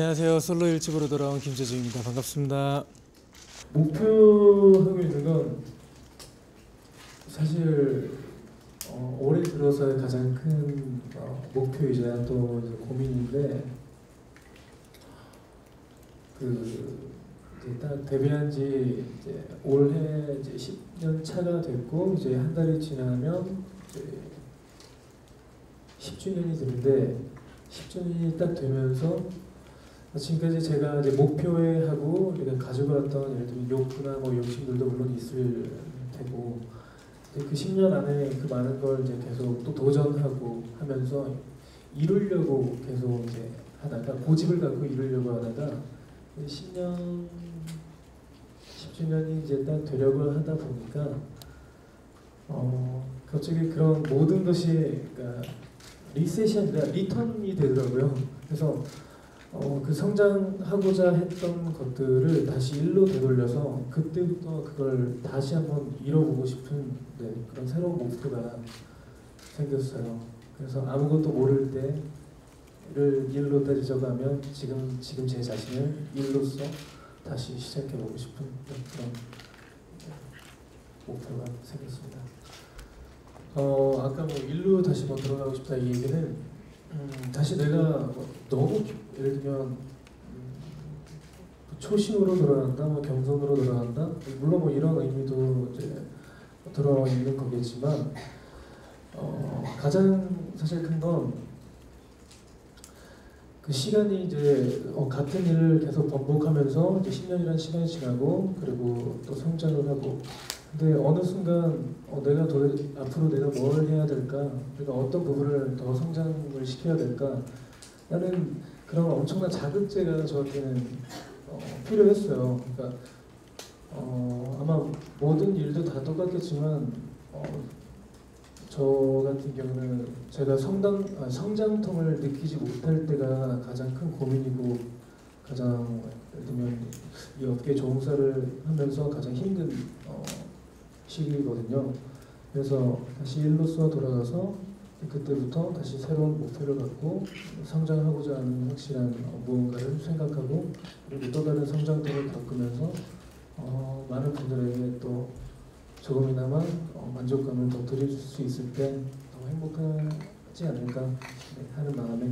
안녕하세요. 솔로 일집으로 돌아온 김재중입니다. 반갑습니다. 목표하고 있는 건 사실 어, 올해 들어서의 가장 큰 어, 목표이자 또 고민인데 그딱 데뷔한 지 이제 올해 이제 10년 차가 됐고 이제 한 달이 지나면 이제 10주년이 되는데 10주년이 딱 되면서 지금까지 제가 이제 목표에 하고 우리가 가져갔던 예를 들면 욕구나 뭐 욕심들도 물론 있을 테고 그 10년 안에 그 많은 걸 이제 계속 또 도전하고 하면서 이루려고 계속 이제 하다가 고집을 갖고 이루려고 하다가 10년 10주년이 이제 딱 되려고 하다 보니까 어 갑자기 그런 모든 것이 그러니까 리셋이 아니라 리턴이 되더라고요. 그래서 어, 그 성장하고자 했던 것들을 다시 일로 되돌려서 그때부터 그걸 다시 한번 이뤄보고 싶은 네, 그런 새로운 목표가 생겼어요. 그래서 아무것도 모를 때를 일로 따지자면 지금 지금 제 자신을 일로서 다시 시작해보고 싶은 네, 그런 네, 목표가 생겼습니다. 어 아까 뭐 일로 다시 뭐 들어가고 싶다 이 얘기는 음, 다시 내가 뭐 너무 예를 들면 음, 초심으로 돌아간다, 뭐 겸손으로 돌아간다. 물론 뭐 이런 의미도 이제 들어 있는 거겠지만 어, 가장 사실 큰 건 그 시간이 이제 어, 같은 일을 계속 반복하면서 이제 10년이라는 시간이 지나고 그리고 또 성장을 하고 근데 어느 순간 어, 내가 도, 앞으로 내가 뭘 해야 될까? 내가 어떤 부분을 더 성장을 시켜야 될까? 나는 그런 엄청난 자극제가 저한테는 어, 필요했어요. 그러니까 어, 아마 모든 일도 다 똑같겠지만 어, 저 같은 경우는 제가 성장, 아, 성장통을 느끼지 못할 때가 가장 큰 고민이고 가장 예를 들면 이 업계 종사를 하면서 가장 힘든 어, 시기거든요. 그래서 다시 일로서 돌아가서 그때부터 다시 새로운 목표를 갖고 성장하고자 하는 확실한 어, 무언가를 생각하고 그리고 또 다른 성장들을 겪으면서 어, 많은 분들에게 또 조금이나마 어, 만족감을 더 드릴 수 있을 때 더 행복하지 않을까 네, 하는 마음에